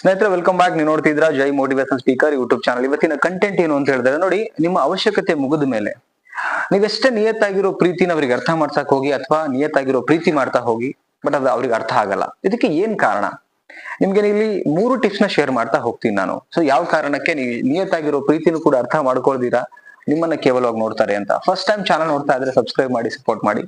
ಸ್ನೇಹಿತರೆ welcome back ನೀವು ನೋಡ್ತಿದ್ರ Jai motivation speaker YouTube channel ಇವತ್ತಿನ ಕಂಟೆಂಟ್ ಏನು ಅಂತ ಹೇಳಿದ್ರೆ, ನೋಡಿ, ನಿಮ್ಮ ಅವಶ್ಯಕತೆ ಮುಗಿದ ಮೇಲೆ ನೀವೆಷ್ಟೇ ನಿಯತ್ತಾಗಿರೋ ಪ್ರೀತಿನ ಅವ್ರಿಗೆ ಅರ್ಥ ಮಾಡ್ಸಕ್ ಹೋಗಿ ಅಥವಾ ನಿಯತ್ತಾಗಿರೋ ಪ್ರೀತಿ ಮಾಡ್ತಾ ಹೋಗಿ ಬಟ್ ಅದು ಅವ್ರಿಗೆ ಅರ್ಥ ಆಗಲ್ಲ. ಇದಕ್ಕೆ ಏನ್ ಕಾರಣ? ನಿಮ್ಗೆ ಇಲ್ಲಿ ಮೂರು ಟಿಪ್ಸ್ನ ಶೇರ್ ಮಾಡ್ತಾ ಹೋಗ್ತೀನಿ ನಾನು. ಸೊ ಯಾವ ಕಾರಣಕ್ಕೆ ನೀವು ನಿಯತ್ತಾಗಿರೋ ಪ್ರೀತಿನೂ ಕೂಡ ಅರ್ಥ ಮಾಡ್ಕೊಳ್ದಿರಾ? ನಿಮ್ಮನ್ನ ಕೇವಲವಾಗಿ ನೋಡ್ತಾರೆ ಅಂತ. ಫಸ್ಟ್ ಟೈಮ್ ಚಾನಲ್ ನೋಡ್ತಾ ಇದ್ರೆ ಸಬ್ಸ್ಕ್ರೈಬ್ ಮಾಡಿ ಸಪೋರ್ಟ್ ಮಾಡಿ.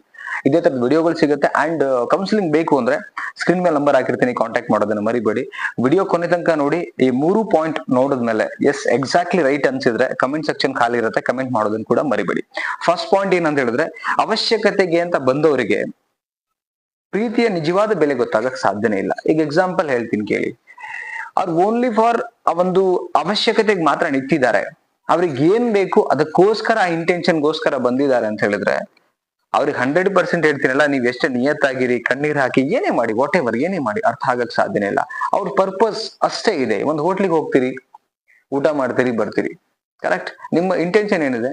ಇದೇ ತರದ ವಿಡಿಯೋಗಳು ಸಿಗುತ್ತೆ ಅಂಡ್ ಕೌನ್ಸಿಲಿಂಗ್ ಬೇಕು ಅಂದ್ರೆ ಸ್ಕ್ರೀನ್ ಮೇಲೆ ನಂಬರ್ ಹಾಕಿರ್ತೀನಿ ಕಾಂಟ್ಯಾಕ್ಟ್ ಮಾಡೋದನ್ನ ಮರಿಬೇಡಿ. ವಿಡಿಯೋ ಕೊನೆ ತನಕ ನೋಡಿ, ಈ ಮೂರು ಪಾಯಿಂಟ್ ನೋಡಿದ್ಮೇಲೆ ಎಸ್ ಎಕ್ಸಾಕ್ಟ್ಲಿ ರೈಟ್ ಅನ್ಸಿದ್ರೆ ಕಮೆಂಟ್ ಸೆಕ್ಷನ್ ಖಾಲಿ ಇರುತ್ತೆ ಕಮೆಂಟ್ ಮಾಡೋದನ್ನ ಕೂಡ ಮರಿಬೇಡಿ. ಫಸ್ಟ್ ಪಾಯಿಂಟ್ ಏನಂತ ಹೇಳಿದ್ರೆ, ಅವಶ್ಯಕತೆಗೆ ಅಂತ ಬಂದವರಿಗೆ ಪ್ರೀತಿಯ ನಿಜವಾದ ಬೆಲೆ ಗೊತ್ತಾಗಕ್ ಸಾಧ್ಯನೇ ಇಲ್ಲ. ಈಗ ಎಕ್ಸಾಂಪಲ್ ಹೇಳ್ತೀನಿ ಕೇಳಿ. ಅವ್ರು ಓನ್ಲಿ ಫಾರ್ ಆ ಒಂದು ಅವಶ್ಯಕತೆಗೆ ಮಾತ್ರ ನಿಂತಿದ್ದಾರೆ. ಅವ್ರಿಗೆ ಏನ್ ಬೇಕು ಅದಕ್ಕೋಸ್ಕರ ಆ ಇಂಟೆನ್ಷನ್ಗೋಸ್ಕರ ಬಂದಿದ್ದಾರೆ ಅಂತ ಹೇಳಿದ್ರೆ, ಅವ್ರಿಗೆ ಹಂಡ್ರೆಡ್ ಪರ್ಸೆಂಟ್ ಹೇಳ್ತೀನಲ್ಲ, ನೀವ್ ಎಷ್ಟು ನಿಯತ್ತಾಗಿರಿ, ಕಣ್ಣೀರ್ ಹಾಕಿ, ಏನೇ ಮಾಡಿ ವಾಟ್ ಎವರ್ ಏನೇ ಮಾಡಿ, ಅರ್ಥ ಆಗಕ್ ಸಾಧ್ಯನೇ ಇಲ್ಲ. ಅವ್ರ ಪರ್ಪಸ್ ಅಷ್ಟೇ ಇದೆ. ಒಂದು ಹೋಟ್ಲಿಗೆ ಹೋಗ್ತೀರಿ, ಊಟ ಮಾಡ್ತೀರಿ, ಬರ್ತೀರಿ. ಕರೆಕ್ಟ್ ನಿಮ್ಮ ಇಂಟೆನ್ಷನ್ ಏನಿದೆ?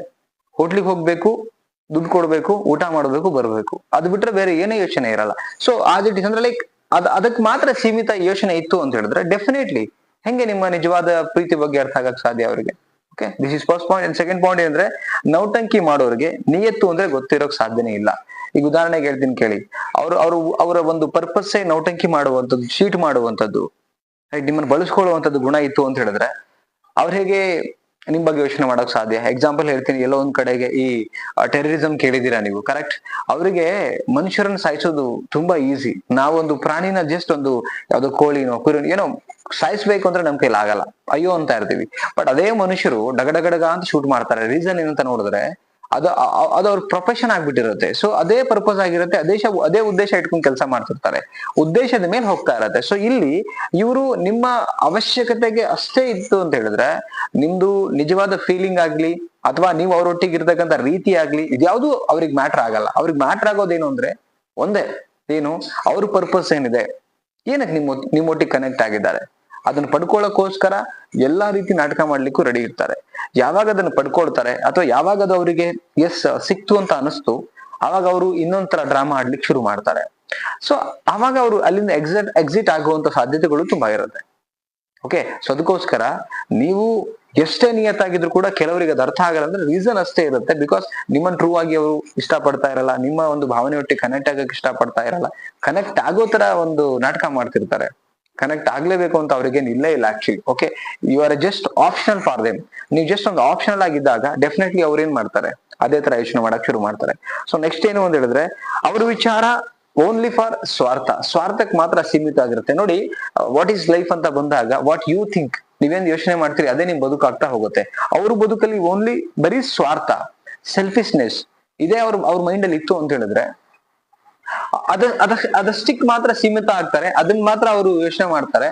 ಹೋಟ್ಲಿಗೆ ಹೋಗ್ಬೇಕು, ದುಡ್ಡು ಕೊಡ್ಬೇಕು, ಊಟ ಮಾಡ್ಬೇಕು, ಬರ್ಬೇಕು. ಅದ್ ಬಿಟ್ರೆ ಬೇರೆ ಏನೇ ಯೋಚನೆ ಇರಲ್ಲ. ಸೊ ಆಸ್ ಇಟ್ ಇಸ್ ಅಂದ್ರೆ ಲೈಕ್ ಅದ್ ಅದಕ್ಕೆ ಮಾತ್ರ ಸೀಮಿತ ಯೋಚನೆ ಇತ್ತು ಅಂತ ಹೇಳಿದ್ರೆ ಡೆಫಿನೆಟ್ಲಿ ಹೆಂಗೆ ನಿಮ್ಮ ನಿಜವಾದ ಪ್ರೀತಿ ಬಗ್ಗೆ ಅರ್ಥ ಆಗಕ್ ಸಾಧ್ಯ ಅವರಿಗೆ? Okay this is first point second point ಏನಂದ್ರೆ, ನೌಟಂಕಿ ಮಾಡೋರಿಗೆ ನಿಯತ್ತು ಅಂದ್ರೆ ಗೊತ್ತಿರೋಕ್ ಸಾಧ್ಯನೇ ಇಲ್ಲ. ಈಗ ಉದಾಹರಣೆಗೆ ಹೇಳ್ತೀನಿ ಕೇಳಿ. ಅವರು ಅವರು, ಅವರ ಒಂದು ಪರ್ಪಸ್ಸೇ ನೌಟಂಕಿ ಮಾಡುವಂಥದ್ದು ಚೀಟ್ ಮಾಡುವಂಥದ್ದು ನಿಮ್ಮನ್ನು ಬಳಸ್ಕೊಳ್ಳುವಂಥದ್ದು ಗುಣ ಇತ್ತು ಅಂತ ಹೇಳಿದ್ರೆ, ಅವ್ರು ಹೇಗೆ ನಿಮ್ ಬಗ್ಗೆ ಯೋಚನೆ ಮಾಡೋಕ್ ಸಾಧ್ಯ? ಎಕ್ಸಾಂಪಲ್ ಹೇಳ್ತೀನಿ. ಎಲ್ಲೋ ಒಂದ್ ಕಡೆಗೆ ಈ ಟೆರರಿಸಂ ಕೇಳಿದೀರಾ ನೀವು? ಕರೆಕ್ಟ್ ಅವರಿಗೆ ಮನುಷ್ಯರನ್ನ ಸಾಯಿಸೋದು ತುಂಬಾ ಈಸಿ ನಾವೊಂದು ಪ್ರಾಣಿನ ಜಸ್ಟ್ ಒಂದು ಯಾವ್ದೋ ಕೋಳಿನೋ ಕುರಿನೋ, ಏನೋ ಸಾಯಿಸ್ಬೇಕು ಅಂದ್ರೆ ನಮ್ ಕೈಲಿ ಆಗಲ್ಲ. ಅಯ್ಯೋ ಅಂತ ಇರ್ತೀವಿ. ಬಟ್ ಅದೇ ಮನುಷ್ಯರು ಡಗಡಗಡಗ ಅಂತ ಶೂಟ್ ಮಾಡ್ತಾರೆ. ರೀಸನ್ ಏನಂತ ನೋಡಿದ್ರೆ ಅದು ಅದು ಅವ್ರ ಪ್ರೊಫೆಷನ್ ಆಗ್ಬಿಟ್ಟಿರುತ್ತೆ. ಸೊ ಅದೇ ಪರ್ಪಸ್ ಆಗಿರುತ್ತೆ. ಅದೇ ಅದೇ ಉದ್ದೇಶ ಇಟ್ಕೊಂಡು ಕೆಲಸ ಮಾಡ್ತಿರ್ತಾರೆ. ಉದ್ದೇಶದ ಮೇಲೆ ಹೋಗ್ತಾ ಇರತ್ತೆ. ಸೊ ಇಲ್ಲಿ ಇವರು ನಿಮ್ಮ ಅವಶ್ಯಕತೆಗೆ ಅಷ್ಟೇ ಇತ್ತು ಅಂತ ಹೇಳಿದ್ರೆ ನಿಮ್ದು ನಿಜವಾದ ಫೀಲಿಂಗ್ ಆಗ್ಲಿ ಅಥವಾ ನೀವು ಅವರೊಟ್ಟಿಗೆ ಇರ್ತಕ್ಕಂಥ ರೀತಿ ಆಗ್ಲಿ ಇದ್ಯಾವುದು ಅವ್ರಿಗೆ ಮ್ಯಾಟ್ರ್ ಆಗಲ್ಲ. ಅವ್ರಿಗೆ ಮ್ಯಾಟ್ರ್ ಆಗೋದೇನು ಅಂದ್ರೆ ಒಂದೇ, ಏನು ಅವ್ರ ಪರ್ಪಸ್ ಏನಿದೆ. ಏನಕ್ಕೆ ನಿಮ್ಮ, ನಿಮ್ಮೊಟ್ಟಿಗೆ ಕನೆಕ್ಟ್ ಆಗಿದ್ದಾರೆ? ಅದನ್ನ ಪಡ್ಕೊಳ್ಳೋಕೋಸ್ಕರ ಎಲ್ಲಾ ರೀತಿ ನಾಟಕ ಮಾಡ್ಲಿಕ್ಕೂ ರೆಡಿ ಇರ್ತಾರೆ. ಯಾವಾಗ ಅದನ್ನ ಪಡ್ಕೊಳ್ತಾರೆ ಅಥವಾ ಯಾವಾಗ ಅದು ಅವರಿಗೆ ಎಸ್ ಸಿಕ್ತು ಅಂತ ಅನಿಸ್ತು ಅವಾಗ ಅವರು ಇನ್ನೊಂಥರ ಡ್ರಾಮಾ ಆಡ್ಲಿಕ್ಕೆ ಶುರು ಮಾಡ್ತಾರೆ. ಸೊ ಅವಾಗ ಅವರು ಅಲ್ಲಿಂದ ಎಕ್ಸಿಟ್ ಎಕ್ಸಿಟ್ ಆಗುವಂತ ಸಾಧ್ಯತೆಗಳು ತುಂಬಾ ಇರುತ್ತೆ. ಓಕೆ ಸೊ ಅದಕ್ಕೋಸ್ಕರ ನೀವು ಎಷ್ಟೇ ನಿಯತ್ತಾಗಿದ್ರು ಕೂಡ ಕೆಲವರಿಗೆ ಅದು ಅರ್ಥ ಆಗಲ್ಲ ಅಂದ್ರೆ ರೀಸನ್ ಅಷ್ಟೇ ಇರುತ್ತೆ ಬಿಕಾಸ್ ನಿಮ್ಮನ್ನ ಟ್ರೂ ಆಗಿ ಅವರು ಇಷ್ಟಪಡ್ತಾ ಇರಲ್ಲ, ನಿಮ್ಮ ಒಂದು ಭಾವನೆ ಒಟ್ಟಿಗೆ ಕನೆಕ್ಟ್ ಆಗಕ್ಕೆ ಇಷ್ಟಪಡ್ತಾ ಇರಲ್ಲ. ಕನೆಕ್ಟ್ ಆಗೋ ತರ ಒಂದು ನಾಟಕ ಮಾಡ್ತಿರ್ತಾರೆ. ಕನೆಕ್ಟ್ ಆಗ್ಲೇಬೇಕು ಅಂತ ಅವ್ರಿಗೆ ಇಲ್ಲೇ ಇಲ್ಲ actually okay you are just optional for them ನೀವು ಜಸ್ಟ್ ಒಂದು ಆಪ್ಷನಲ್ ಆಗಿದ್ದಾಗ ಡೆಫಿನೆಟ್ಲಿ ಅವ್ರು ಏನ್ ಮಾಡ್ತಾರೆ? ಅದೇ ತರ ಯೋಚನೆ ಮಾಡಕ್ ಶುರು ಮಾಡ್ತಾರೆ. ಸೊ ನೆಕ್ಸ್ಟ್ ಏನು ಅಂತ ಹೇಳಿದ್ರೆ, ಅವ್ರ ವಿಚಾರ ಓನ್ಲಿ ಫಾರ್ ಸ್ವಾರ್ಥ. ಸ್ವಾರ್ಥಕ್ಕೆ ಮಾತ್ರ ಸೀಮಿತ ಆಗಿರುತ್ತೆ ನೋಡಿ ವಾಟ್ ಈಸ್ ಲೈಫ್ ಅಂತ ಬಂದಾಗ ವಾಟ್ ಯು ಥಿಂಕ್ ನೀವೇನ್ ಯೋಚನೆ ಮಾಡ್ತೀರಿ, ಅದೇ ನಿಮ್ ಬದುಕಾಗ್ತಾ ಹೋಗುತ್ತೆ. ಅವ್ರ ಬದುಕಲ್ಲಿ ಓನ್ಲಿ ಬರೀ ಸ್ವಾರ್ಥ ಸೆಲ್ಫಿಶ್ನೆಸ್ ಇದೇ ಅವ್ರ ಅವ್ರ ಮೈಂಡ್ ಅಲ್ಲಿ ಇತ್ತು ಅಂತ ಹೇಳಿದ್ರೆ ಅದ ಅದ ಅದಷ್ಟಕ್ಕೆ ಮಾತ್ರ ಸೀಮಿತ ಆಗ್ತಾರೆ ಅದನ್ನ ಮಾತ್ರ ಅವರು ಯೋಚನೆ ಮಾಡ್ತಾರೆ.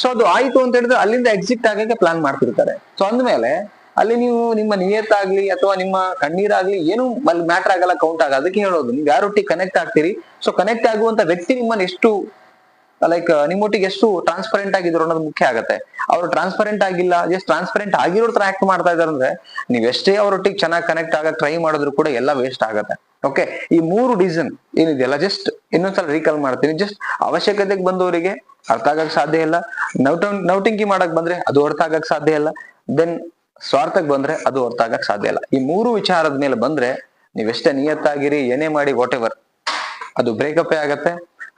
ಸೊ ಅದು ಆಯ್ತು ಅಂತ ಹೇಳಿದ್ರೆ ಅಲ್ಲಿಂದ ಎಕ್ಸಿಟ್ ಆಗಕ್ಕೆ ಪ್ಲಾನ್ ಮಾಡ್ತಿರ್ತಾರೆ. ಸೊ ಅಂದ್ಮೇಲೆ ಅಲ್ಲಿ ನೀವು ನಿಮ್ಮ ನಿಯತ್ತಾಗ್ಲಿ ಅಥವಾ ನಿಮ್ಮ ಕಣ್ಣೀರಾಗ್ಲಿ ಏನು ಅಲ್ಲಿ ಮ್ಯಾಟರ್ ಆಗಲ್ಲ ಕೌಂಟ್ ಆಗ ಅದಕ್ಕೆ ಹೇಳೋದು, ನೀವು ಯಾರೊಟ್ಟಿಗೆ ಕನೆಕ್ಟ್ ಆಗ್ತೀರಿ? ಸೊ ಕನೆಕ್ಟ್ ಆಗುವಂತ ವ್ಯಕ್ತಿ ನಿಮ್ಮನ್ನ ಎಷ್ಟು ಲೈಕ್ ನಿಮ್ಮೊಟ್ಟಿಗೆ ಎಷ್ಟು ಟ್ರಾನ್ಸ್ಪರೆಂಟ್ ಆಗಿದ್ರು ಅನ್ನೋದು ಮುಖ್ಯ ಆಗುತ್ತೆ. ಅವ್ರು ಟ್ರಾನ್ಸ್ಪರೆಂಟ್ ಆಗಿಲ್ಲ ಜಸ್ಟ್ ಟ್ರಾನ್ಸ್ಪರೆಂಟ್ ಆಗಿರೋ ತರ ಆಕ್ಟ್ ಮಾಡ್ತಾ ಇದಾರೆ ಅಂದ್ರೆ ನೀವ್ ಎಷ್ಟೇ ಅವರೊಟ್ಟಿಗೆ ಚೆನ್ನಾಗಿ ಕನೆಕ್ಟ್ ಆಗಕ್ಕೆ ಟ್ರೈ ಮಾಡಿದ್ರು ಕೂಡ ಎಲ್ಲ ವೇಸ್ಟ್ ಆಗತ್ತೆ. ಓಕೆ ಈ ಮೂರು ರೀಸನ್ ಏನಿದೆಯಲ್ಲ ಜಸ್ಟ್ ಇನ್ನೊಂದ್ಸಲ ರೀಕಾಲ್ ಮಾಡ್ತೀನಿ. ಜಸ್ಟ್ ಅವಶ್ಯಕತೆಗೆ ಬಂದವರಿಗೆ ಅರ್ಥ ಆಗಕ್ ಸಾಧ್ಯ ಇಲ್ಲ. ನೌಟ ನೌಟಿಂಗಿ ಮಾಡಕ್ ಬಂದ್ರೆ ಅದು ಅರ್ಥ ಆಗಕ್ ಸಾಧ್ಯ ಇಲ್ಲ. ದೆನ್ ಸ್ವಾರ್ಥಕ್ ಬಂದ್ರೆ ಅದು ಅರ್ಥ ಆಗಕ್ ಸಾಧ್ಯ ಇಲ್ಲ. ಈ ಮೂರು ವಿಚಾರದ ಮೇಲೆ ಬಂದ್ರೆ ನೀವೆಷ್ಟೇ ನಿಯತ್ತಾಗಿರಿ, ಏನೇ ಮಾಡಿ ವಾಟ್ ಎವರ್ ಅದು ಬ್ರೇಕಪ್ ಆಗತ್ತೆ.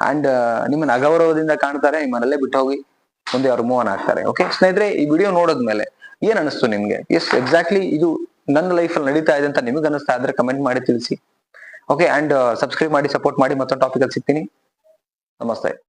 ಅಂಡ್ ನಿಮ್ಮನ್ನ ಅಗೌರವದಿಂದ ಕಾಣ್ತಾರೆ ನಿಮ್ಮನ್ನಲ್ಲೇ ಬಿಟ್ಟು ಹೋಗಿ ಮುಂದೆ ಅವ್ರು ಮೂವ್ ಆನ್ ಆಗ್ತಾರೆ. ಓಕೆ ಸ್ನೇಹಿತರೆ, ಈ ವಿಡಿಯೋ ನೋಡಿದ್ಮೇಲೆ ಏನ್ ಅನಿಸ್ತು ನಿಮ್ಗೆ? ಎಸ್ ಎಕ್ಸಾಕ್ಟ್ಲಿ ಇದು ನನ್ನ ಲೈಫಲ್ಲಿ ನಡೀತಾ ಇದೆ ಅಂತ ನಿಮಗೆ ಅನಿಸ್ತಾ ಇದ್ರೆ ಕಮೆಂಟ್ ಮಾಡಿ ತಿಳಿಸಿ. ಓಕೆ ಅಂಡ್ ಸಬ್ಸ್ಕ್ರೈಬ್ ಮಾಡಿ ಸಪೋರ್ಟ್ ಮಾಡಿ ಮತ್ತೊಂದು ಟಾಪಿಕಲ್ಲಿ ಸಿಗ್ತೀನಿ. ನಮಸ್ತೆ.